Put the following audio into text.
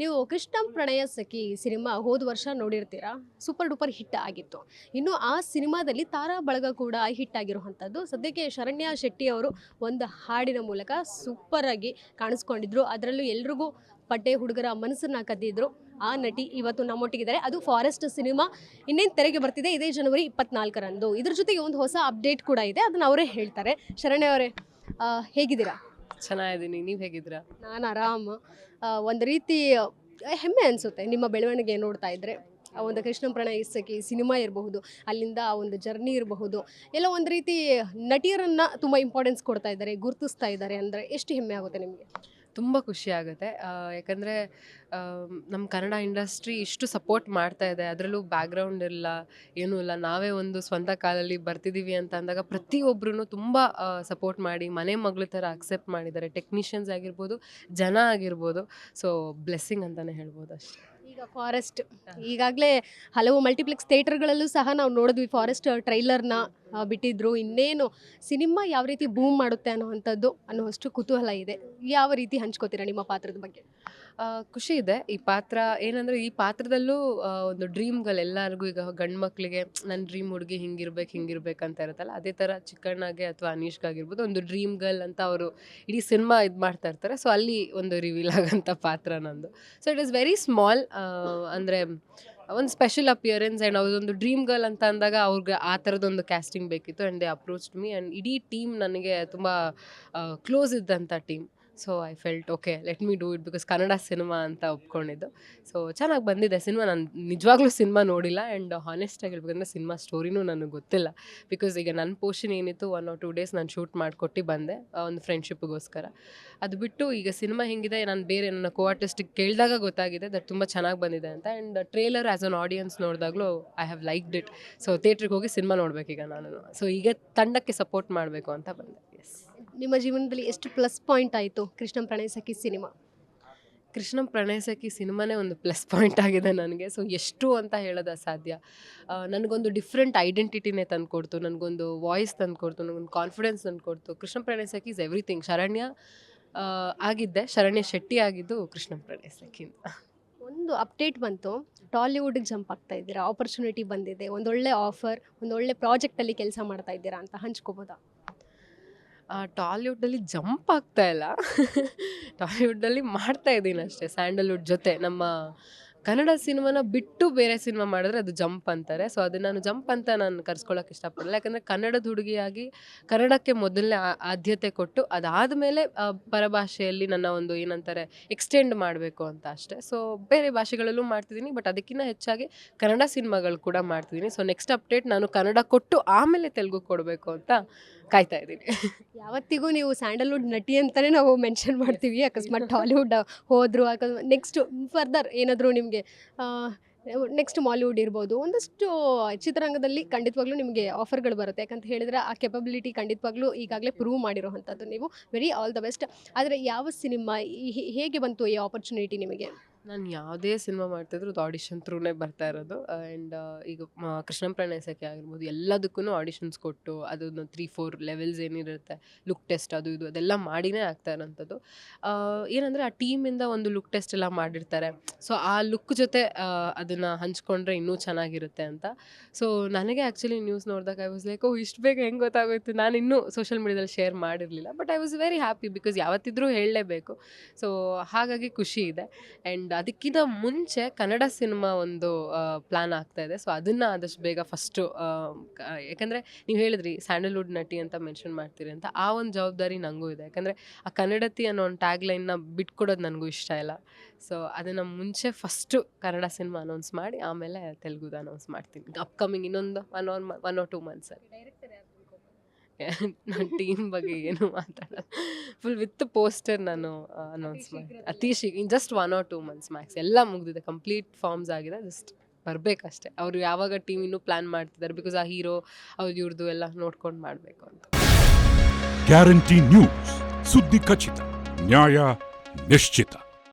ನೀವು ಕೃಷ್ಣ ಪ್ರಣಯ ಸಖಿ ಸಿನಿಮಾ ಹೋದ ವರ್ಷ ನೋಡಿರ್ತೀರಾ? ಸೂಪರ್ ಡೂಪರ್ ಹಿಟ್ ಆಗಿತ್ತು. ಇನ್ನು ಆ ಸಿನಿಮಾದಲ್ಲಿ ತಾರಾ ಬಳಗ ಕೂಡ ಹಿಟ್ ಆಗಿರುವಂಥದ್ದು. ಸದ್ಯಕ್ಕೆ ಶರಣ್ಯ ಶೆಟ್ಟಿ ಅವರು ಒಂದು ಹಾಡಿನ ಮೂಲಕ ಸೂಪರ್ ಆಗಿ ಕಾಣಿಸ್ಕೊಂಡಿದ್ರು. ಅದರಲ್ಲೂ ಎಲ್ರಿಗೂ ಪಡ್ಡೆ ಹುಡುಗರ ಮನಸ್ಸನ್ನ ಕದ್ದಿದ್ರು. ಆ ನಟಿ ಇವತ್ತು ನಮ್ಮೊಟ್ಟಿಗಿದ್ದಾರೆ. ಅದು ಫಾರೆಸ್ಟ್ ಸಿನಿಮಾ. ಇನ್ನೇನು ತೆರೆಗೆ ಬರ್ತಿದೆ, ಇದೇ ಜನವರಿ ಇಪ್ಪತ್ನಾಲ್ಕರಂದು. ಇದ್ರ ಜೊತೆಗೆ ಒಂದು ಹೊಸ ಅಪ್ಡೇಟ್ ಕೂಡ ಇದೆ. ಅದನ್ನ ಅವರೇ ಹೇಳ್ತಾರೆ. ಶರಣ್ಯ ಅವರೇ ಹೇಗಿದ್ದೀರಾ? ಚೆನ್ನಾಗಿದ್ದೀನಿ. ನೀವು ಹೇಗಿದ್ರ ನಾನು ಆರಾಮ. ಒಂದು ರೀತಿ ಹೆಮ್ಮೆ ಅನಿಸುತ್ತೆ ನಿಮ್ಮ ಬೆಳವಣಿಗೆ ನೋಡ್ತಾ ಇದ್ದರೆ ಆ, ಒಂದು ಕೃಷ್ಣ ಪ್ರಣಯ ಸಖಿ ಸಿನಿಮಾ ಇರಬಹುದು, ಅಲ್ಲಿಂದ ಆ ಒಂದು ಜರ್ನಿ ಇರಬಹುದು. ಎಲ್ಲ ಒಂದು ರೀತಿ ನಟಿಯರನ್ನು ತುಂಬ ಇಂಪಾರ್ಟೆನ್ಸ್ ಕೊಡ್ತಾ ಇದ್ದಾರೆ, ಗುರುತಿಸ್ತಾ ಇದ್ದಾರೆ ಅಂದರೆ ಎಷ್ಟು ಹೆಮ್ಮೆ ಆಗುತ್ತೆ ನಿಮಗೆ? ತುಂಬ ಖುಷಿ ಆಗುತ್ತೆ. ಯಾಕಂದರೆ ನಮ್ಮ ಕನ್ನಡ ಇಂಡಸ್ಟ್ರಿ ಇಷ್ಟು ಸಪೋರ್ಟ್ ಮಾಡ್ತಾ ಇದೆ. ಅದರಲ್ಲೂ ಬ್ಯಾಕ್ಗ್ರೌಂಡ್ ಇಲ್ಲ, ಏನೂ ಇಲ್ಲ. ನಾವೇ ಒಂದು ಸ್ವಂತ ಕಾಲಲ್ಲಿ ಬರ್ತಿದ್ದೀವಿ ಅಂತ ಅಂದಾಗ ಪ್ರತಿಯೊಬ್ಬರೂ ತುಂಬ ಸಪೋರ್ಟ್ ಮಾಡಿ, ಮನೆ ಮಗಳ ಥರ ಅಕ್ಸೆಪ್ಟ್ ಮಾಡಿದ್ದಾರೆ. ಟೆಕ್ನಿಷಿಯನ್ಸ್ ಆಗಿರ್ಬೋದು, ಜನ ಆಗಿರ್ಬೋದು. ಸೊ, ಬ್ಲೆಸ್ಸಿಂಗ್ ಅಂತಲೇ ಹೇಳ್ಬೋದು ಅಷ್ಟೇ. ಈಗ ಫಾರೆಸ್ಟ್ ಈಗಾಗಲೇ ಹಲವು ಮಲ್ಟಿಪ್ಲೆಕ್ಸ್ ಥಿಯೇಟರ್ಗಳಲ್ಲೂ ಸಹ ನಾವು ನೋಡಿದ್ವಿ. ಫಾರೆಸ್ಟ್ ಟ್ರೈಲರ್ನ ಬಿಟ್ಟಿದ್ರು. ಇನ್ನೇನು ಸಿನಿಮಾ ಯಾವ ರೀತಿ ಬೂಮ್ ಮಾಡುತ್ತೆ ಅನ್ನೋವಂಥದ್ದು ಅನ್ನುವಷ್ಟು ಕುತೂಹಲ ಇದೆ. ಯಾವ ರೀತಿ ಹಂಚ್ಕೋತೀರಾ ನಿಮ್ಮ ಪಾತ್ರದ ಬಗ್ಗೆ? ಖುಷಿ ಇದೆ. ಈ ಪಾತ್ರ ಏನಂದರೆ ಈ ಪಾತ್ರದಲ್ಲೂ ಒಂದು ಡ್ರೀಮ್ಗಳು ಎಲ್ಲರಿಗೂ ಈಗ ಗಂಡು ಮಕ್ಕಳಿಗೆ ನನ್ನ ಡ್ರೀಮ್ ಹುಡುಗಿ ಹಿಂಗಿರ್ಬೇಕು ಹಿಂಗಿರ್ಬೇಕು ಅಂತ ಇರುತ್ತಲ್ಲ, ಅದೇ ಥರ ಚಿಕ್ಕಣ್ಣಗೆ ಅಥವಾ ಅನೀಶ್ಗಾಗಿರ್ಬೋದು ಒಂದು ಡ್ರೀಮ್ ಗರ್ಲ್ ಅಂತ ಅವರು ಇಡೀ ಸಿನಿಮಾ ಇದು ಮಾಡ್ತಾ ಇರ್ತಾರೆ. ಸೊ ಅಲ್ಲಿ ಒಂದು ರಿವೀಲ್ ಆಗೋಂಥ ಪಾತ್ರ ನಂದು. So it is very small ಅಂದರೆ ಒಂದು ಸ್ಪೆಷಲ್ ಅಪಿಯರೆನ್ಸ್ ಆ್ಯಂಡ್ ಅವ್ರದೊಂದು ಡ್ರೀಮ್ ಗರ್ಲ್ ಅಂತ ಅಂದಾಗ ಅವ್ರಿಗೆ ಆ ಥರದೊಂದು ಕ್ಯಾಸ್ಟಿಂಗ್ ಬೇಕಿತ್ತು and they approached me and ಇಡೀ ಟೀಮ್ ನನಗೆ ತುಂಬ ಕ್ಲೋಸ್ ಇದ್ದಂಥ team so I felt okay let me do it because Kannada cinema ಅಂತ ಒಪ್ಕೊಂಡಿದ್ದು. ಸೊ ಚೆನ್ನಾಗಿ ಬಂದಿದೆ ಸಿನಿಮಾ. ನಾನು ನಿಜವಾಗ್ಲೂ ಸಿನಿಮಾ ನೋಡಿಲ್ಲ ಆ್ಯಂಡ್ ಹಾನೆಸ್ಟಾಗಿ ಹೇಳ್ಬೇಕಂದ್ರೆ ಸಿನಿಮಾ ಸ್ಟೋರಿನೂ ನನಗೆ ಗೊತ್ತಿಲ್ಲ. ಬಿಕಾಸ್ ಈಗ ನನ್ನ ಪೋರ್ಷನ್ ಏನಿತ್ತು ಒನ್ ಆರ್ ಟೂ ಡೇಸ್ ನಾನು ಶೂಟ್ ಮಾಡಿಕೊಟ್ಟು ಬಂದೆ ಒಂದು ಫ್ರೆಂಡ್ಶಿಪ್ಗೋಸ್ಕರ ಅದು ಬಿಟ್ಟು ಈಗ ಸಿನಿಮಾ ಹೆಂಗಿದೆ, ನಾನು ಬೇರೆ ನನ್ನ ಕೋ ಆರ್ಟಿಸ್ಟಿಗೆ ಕೇಳಿದಾಗ ಗೊತ್ತಾಗಿದೆ ದಟ್ ತುಂಬ ಚೆನ್ನಾಗಿ ಬಂದಿದೆ ಅಂತ. And trailer as an audience ನೋಡಿದಾಗಲೂ I have liked it so ಥಿಯೇಟ್ರಿಗೆ ಹೋಗಿ ಸಿನಿಮಾ ನೋಡಬೇಕೀಗ ನಾನು ಸೊ ಈಗ ತಂಡಕ್ಕೆ ಸಪೋರ್ಟ್ ಮಾಡಬೇಕು ಅಂತ ಬಂದೆ. ಎಸ್ ನಿಮ್ಮ ಜೀವನದಲ್ಲಿ ಎಷ್ಟು ಪ್ಲಸ್ ಪಾಯಿಂಟ್ ಆಯಿತು ಕೃಷ್ಣ ಪ್ರಣಯ ಸಖಿ ಸಿನಿಮಾ? ಕೃಷ್ಣಂ ಪ್ರಣಯ ಸಖಿ ಸಿನಿಮಾನೇ ಒಂದು ಪ್ಲಸ್ ಪಾಯಿಂಟ್ ಆಗಿದೆ ನನಗೆ. ಸೊ ಎಷ್ಟು ಅಂತ ಹೇಳೋದು ಅಸಾಧ್ಯ. ನನಗೊಂದು ಡಿಫ್ರೆಂಟ್ ಐಡೆಂಟಿಟಿನೇ ತಂದುಕೊಡ್ತು ನನಗೊಂದು ವಾಯ್ಸ್ ತಂದುಕೊಡ್ತು ನನಗೊಂದು ಕಾನ್ಫಿಡೆನ್ಸ್ ತಂದುಕೊಡ್ತು. ಕೃಷ್ಣ ಪ್ರಣಯ ಸಖಿ ಇಸ್ ಎವ್ರಿಥಿಂಗ್ ಶರಣ್ಯ ಆಗಿದ್ದೆ. ಶರಣ್ಯ ಶೆಟ್ಟಿ ಆಗಿದ್ದು ಕೃಷ್ಣ ಪ್ರಣಯ ಸಖಿಯಿಂದ. ಒಂದು ಅಪ್ಡೇಟ್ ಬಂತು. ಟಾಲಿವುಡ್ಗೆ ಜಂಪ್ ಆಗ್ತಾ ಇದ್ದೀರಾ? ಆಪರ್ಚುನಿಟಿ ಬಂದಿದೆ. ಒಂದೊಳ್ಳೆ ಆಫರ್ ಒಂದೊಳ್ಳೆ ಪ್ರಾಜೆಕ್ಟಲ್ಲಿ ಕೆಲಸ ಮಾಡ್ತಾ ಇದ್ದೀರಾ ಅಂತ ಹಂಚ್ಕೋಬೋದಾ? ಟಾಲಿವುಡ್ಡಲ್ಲಿ ಜಂಪ್ ಆಗ್ತಾ ಇಲ್ಲ. ಟಾಲಿವುಡ್ಡಲ್ಲಿ ಮಾಡ್ತಾ ಇದ್ದೀನಿ ಅಷ್ಟೇ ಸ್ಯಾಂಡಲ್ವುಡ್ ಜೊತೆ ನಮ್ಮ ಕನ್ನಡ ಸಿನಿಮಾನ ಬಿಟ್ಟು ಬೇರೆ ಸಿನಿಮಾ ಮಾಡಿದ್ರೆ ಅದು ಜಂಪ್ ಅಂತಾರೆ. ಸೊ ಅದನ್ನ ನಾನು ಜಂಪ್ ಅಂತ ನಾನು ಕರ್ಸ್ಕೊಳಕ್ ಇಷ್ಟಪಡಲ್ಲ. ಯಾಕಂದರೆ ಕನ್ನಡದ ಹುಡುಗಿಯಾಗಿ ಕನ್ನಡಕ್ಕೆ ಮೊದಲನೇ ಆದ್ಯತೆ ಕೊಟ್ಟು ಅದಾದಮೇಲೆ ಪರಭಾಷೆಯಲ್ಲಿ ನನ್ನ ಒಂದು ಏನಂತಾರೆ ಎಕ್ಸ್ಟೆಂಡ್ ಮಾಡಬೇಕು ಅಂತ ಅಷ್ಟೇ. ಸೊ ಬೇರೆ ಭಾಷೆಗಳಲ್ಲೂ ಮಾಡ್ತಿದ್ದೀನಿ ಬಟ್ ಅದಕ್ಕಿಂತ ಹೆಚ್ಚಾಗಿ ಕನ್ನಡ ಸಿನಿಮಾಗಳು ಕೂಡ ಮಾಡ್ತಿದ್ದೀನಿ. ಸೊ ನೆಕ್ಸ್ಟ್ ಅಪ್ಡೇಟ್ ನಾನು ಕನ್ನಡ ಕೊಟ್ಟು ಆಮೇಲೆ ತೆಲುಗು ಕೊಡಬೇಕು ಅಂತ ಕಾಯ್ತಾ ಇದ್ದೀನಿ. ಯಾವತ್ತಿಗೂ ನೀವು ಸ್ಯಾಂಡಲ್ವುಡ್ ನಟಿ ಅಂತಲೇ ನಾವು ಮೆನ್ಷನ್ ಮಾಡ್ತೀವಿ. ಅಕಸ್ಮಾತ್ ಟಾಲಿವುಡ್ ಹೋದ್ರು, ಅಕಸ್ಮಾತ್ ನೆಕ್ಸ್ಟ್ ಫರ್ದರ್ ಏನಾದರೂ ನಿಮಗೆ ನೆಕ್ಸ್ಟ್ ಮಾಲಿವುಡ್ ಇರ್ಬೋದು. ಒಂದಷ್ಟು ಚಿತ್ರರಂಗದಲ್ಲಿ ಖಂಡಿತವಾಗ್ಲೂ ನಿಮಗೆ ಆಫರ್ಗಳು ಬರುತ್ತೆ. ಯಾಕಂತ ಹೇಳಿದರೆ, ಆ ಕೆಪಬಿಲಿಟಿ ಖಂಡಿತವಾಗ್ಲೂ ಈಗಾಗಲೇ ಪ್ರೂವ್ ಮಾಡಿರೋವಂಥದ್ದು ನೀವು. ವೆರಿ ಆಲ್ ದ ಬೆಸ್ಟ್ ಆದರೆ ಯಾವ ಸಿನಿಮಾ ಹೇಗೆ ಬಂತು ಈ ಆಪರ್ಚುನಿಟಿ ನಿಮಗೆ? ನಾನು ಯಾವುದೇ ಸಿನಿಮಾ ಮಾಡ್ತಿದ್ರು ಅದು ಆಡಿಷನ್ ಥ್ರೂನೇ ಬರ್ತಾ ಇರೋದು. ಆ್ಯಂಡ್ ಈಗ, ಮ- ಕೃಷ್ಣ ಪ್ರಣಯ ಸಖಿ ಆಗಿರ್ಬೋದು ಎಲ್ಲದಕ್ಕೂ ಆಡಿಷನ್ಸ್ ಕೊಟ್ಟು ಅದೊಂದು ತ್ರೀ ಫೋರ್ ಲೆವೆಲ್ಸ್ ಏನಿರುತ್ತೆ ಲುಕ್ ಟೆಸ್ಟ್ ಅದು ಇದು ಅದೆಲ್ಲ ಮಾಡಿನೇ ಆಗ್ತಾ ಇರೋಂಥದ್ದು. ಏನಂದರೆ ಆ ಟೀಮಿಂದ ಒಂದು ಲುಕ್ ಟೆಸ್ಟ್ ಎಲ್ಲ ಮಾಡಿರ್ತಾರೆ. ಸೊ ಆ ಲುಕ್ ಜೊತೆ ಅದನ್ನು ಹಂಚ್ಕೊಂಡ್ರೆ ಇನ್ನೂ ಚೆನ್ನಾಗಿರುತ್ತೆ ಅಂತ. ಸೊ ನನಗೆ ಆ್ಯಕ್ಚುಲಿ ನ್ಯೂಸ್ ನೋಡಿದಾಗ ಐ ವಾಸ್ ಲೈಕ್ ಓ ಇಷ್ಟು ಬೇಗ ಹೆಂಗೆ ಗೊತ್ತಾಗೋಯ್ತು? ನಾನು ಇನ್ನೂ ಸೋಷಿಯಲ್ ಮೀಡಿಯಾದಲ್ಲಿ ಶೇರ್ ಮಾಡಿರಲಿಲ್ಲ but I was very happy because ಯಾವತ್ತಿದ್ರೂ ಹೇಳಲೇಬೇಕು. ಸೊ ಹಾಗಾಗಿ ಖುಷಿ ಇದೆ. ಆ್ಯಂಡ್ ಅದಕ್ಕಿಂತ ಮುಂಚೆ ಕನ್ನಡ ಸಿನಿಮಾ ಒಂದು ಪ್ಲ್ಯಾನ್ ಆಗ್ತಾ ಇದೆ. ಸೊ, ಅದನ್ನು ಆದಷ್ಟು ಬೇಗ ಫಸ್ಟು ಯಾಕಂದರೆ ನೀವು ಹೇಳಿದ್ರಿ ಸ್ಯಾಂಡಲ್ವುಡ್ ನಟಿ ಅಂತ ಮೆನ್ಷನ್ ಮಾಡ್ತೀರಿ ಅಂತ, ಆ ಒಂದು ಜವಾಬ್ದಾರಿ ನನಗೂ ಇದೆ. ಯಾಕಂದರೆ ಆ ಕನ್ನಡತಿ ಅನ್ನೋ ಒಂದು ಟ್ಯಾಗ್ ಲೈನ್ನ ಬಿಟ್ಕೊಡೋದು ನನಗೂ ಇಷ್ಟ ಇಲ್ಲ. ಸೊ, ಅದನ್ನು ಮುಂಚೆ ಫಸ್ಟು ಕನ್ನಡ ಸಿನಿಮಾ ಅನೌನ್ಸ್ ಮಾಡಿ, ಆಮೇಲೆ ತೆಲುಗುದು ಅನೌನ್ಸ್ ಮಾಡ್ತೀನಿ. ಅಪ್ಕಮಿಂಗ್ ಇನ್ನೊಂದು one or one or two ಮಂತ್ಸಲ್ಲಿ ನನ್ನ ಟೀಮ್ ಬಗ್ಗೆ ಏನು ಮಾತಾಡೋದು ಫುಲ್ ವಿತ್ ಪೋಸ್ಟರ್ ನಾನು ಅನೌನ್ಸ್ ಮಾಡಿ. ಅತಿ ಶೀಘ್ರ just one or two months max ಎಲ್ಲ ಮುಗಿದಿದೆ ಕಂಪ್ಲೀಟ್ ಫಾರ್ಮ್ಸ್ ಆಗಿದೆ ಜಸ್ಟ್ ಬರಬೇಕಷ್ಟೆ. ಅವರು ಯಾವಾಗ ಟೀಮ್ ಇನ್ನೂ ಪ್ಲಾನ್ ಮಾಡ್ತಿದ್ದಾರೆ ಬಿಕಾಸ್ ಆ ಹೀರೋ ಅವ್ರು ಇವ್ರದ್ದು ಎಲ್ಲ ನೋಡ್ಕೊಂಡು ಮಾಡಬೇಕು ಅಂತ. ಗ್ಯಾರಂಟಿ ನ್ಯೂಸ್ ಸುದ್ದಿ ಖಚಿತ ನ್ಯಾಯ ನಿಶ್ಚಿತ.